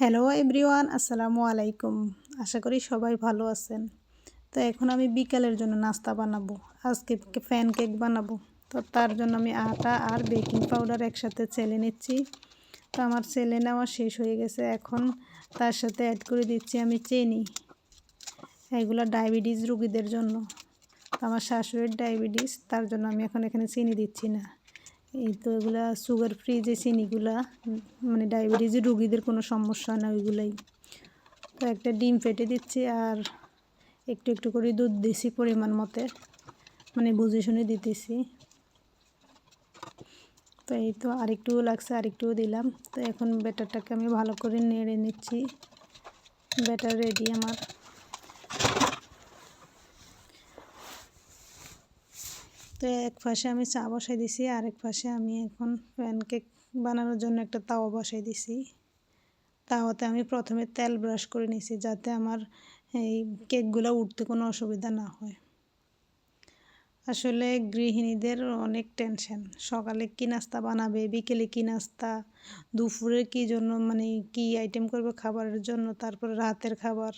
Hello everyone, আসসালামু আলাইকুম। আশা করি সবাই ভালো আছেন। তো এখন আমি বিকালের জন্য নাস্তা বানাবো। আজকে ফ্যান কেক বানাবো। তো তার জন্য আমি আটা আর বেকিং পাউডার একসাথে ছেলে নিচ্ছি। তো আমার ছেলে নেওয়া শেষ হয়ে গেছে। এখন তার সাথে অ্যাড করে দিচ্ছি আমি চিনি। এগুলো ডায়াবেটিস রুগীদের জন্য। তো আমার শাশুড়ির ডায়াবেটিস তার জন্য আমি এখন এখানে চিনি দিচ্ছি না। এই তো এগুলা সুগার ফ্রি যে চিনিগুলা মানে ডায়াবেটিস রুগীদের কোনো সমস্যা না ওইগুলাই। তো একটা ডিম ফেটে দিচ্ছি আর একটু একটু করে দুধ দিছি পরিমাণ মতে মানে বুঝে শুনে দিতেছি। তো এই তো আরেকটুও লাগছে, আরেকটুও দিলাম। তো এখন ব্যাটারটাকে আমি ভালো করে নেড়ে নিচ্ছি। ব্যাটার রেডি আমার। তো এক পাশে আমি চা বসাই দিছি আরেক পাশে আমি এখন প্যানকেক বানানোর জন্য একটা তাওয়া বসাই দিছি। তাওয়াতে আমি প্রথমে তেল ব্রাশ করে নিছি যাতে আমার এই কেকগুলো উঠতে কোনো অসুবিধা না হয়। আসলে গৃহিণীদের অনেক টেনশন সকালে কী নাস্তা বানাবে, বিকেলে কী নাস্তা, দুপুরে কী জন্য মানে কী আইটেম করবে খাবারের জন্য, তারপরে রাতের খাবার।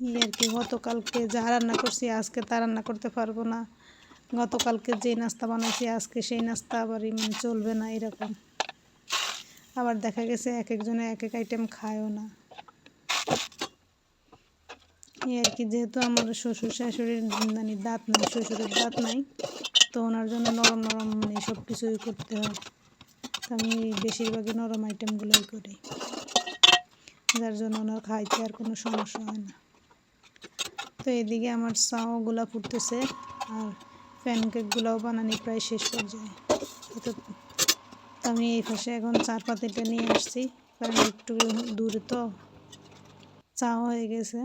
আর কি, গতকালকে যা রান্না করছি আজকে তা রান্না করতে পারব না। গতকালকে যে নাস্তা বানাইছি আজকে সেই নাস্তা আবার মানে চলবে না এরকম। আবার দেখা গেছে এক একজনে এক এক আইটেম খায়ও না। এই আর কি, যেহেতু আমার শ্বশুর শাশুড়ির মানে দাঁত নাই, শ্বশুরের দাঁত নাই, তো ওনার জন্য নরম নরম মানে সব কিছুই করতে হয়। তো আমি বেশিরভাগই নরম আইটেমগুলোই করি। যার জন্য ওনার খাইতে আর কোনো সমস্যা হয় না। এদিকে আমার চাওগুলো ফুটতেছে আর প্যানকেকগুলোও বানানি প্রায় শেষ পর্যায়ে। তো আমি এই পাশে এখন চার পাতিটা নিয়ে আসছি। কারণ একটু দূরে তো চা হয়ে গেছে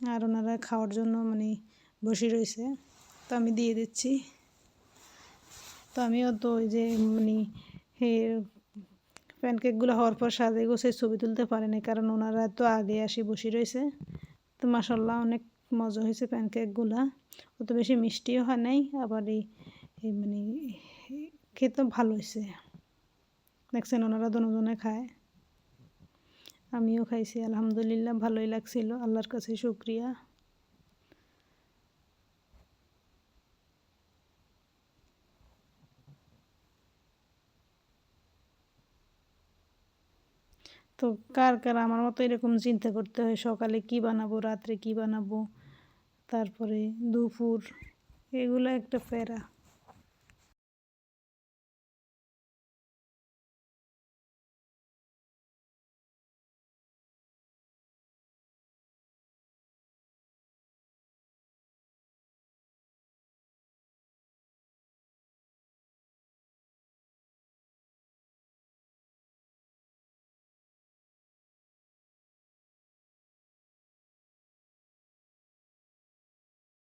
আর ওনারা খাওয়ার জন্য মানে বসে রয়েছে। তো আমি দিয়ে দিচ্ছি। তো আমিও তো ওই যে মানে প্যানকেকগুলো হওয়ার পর সাজে গোছে ছবি তুলতে পারেনি, কারণ ওনারা তো আগে আসি বসে রয়েছে। তো মাসাল্লাহ অনেক মজা হয়েছে প্যানকেকগুলা। অত বেশি মিষ্টিও হয় নাই, আবার এই মানে খেতে ভালো হয়েছে। দেখছেন ওনারা দুজনে খায়। আমিও খাইছি, আলহামদুলিল্লাহ ভালোই লাগছিল, আল্লাহর কাছে শুক্রিয়া। তো কার কার আমার মতো এরকম চিন্তা করতে হয়, সকালে কি বানাবো, রাত্রে কি বানাবো? তারপরে দুপুর এগুলো একটা ফেরা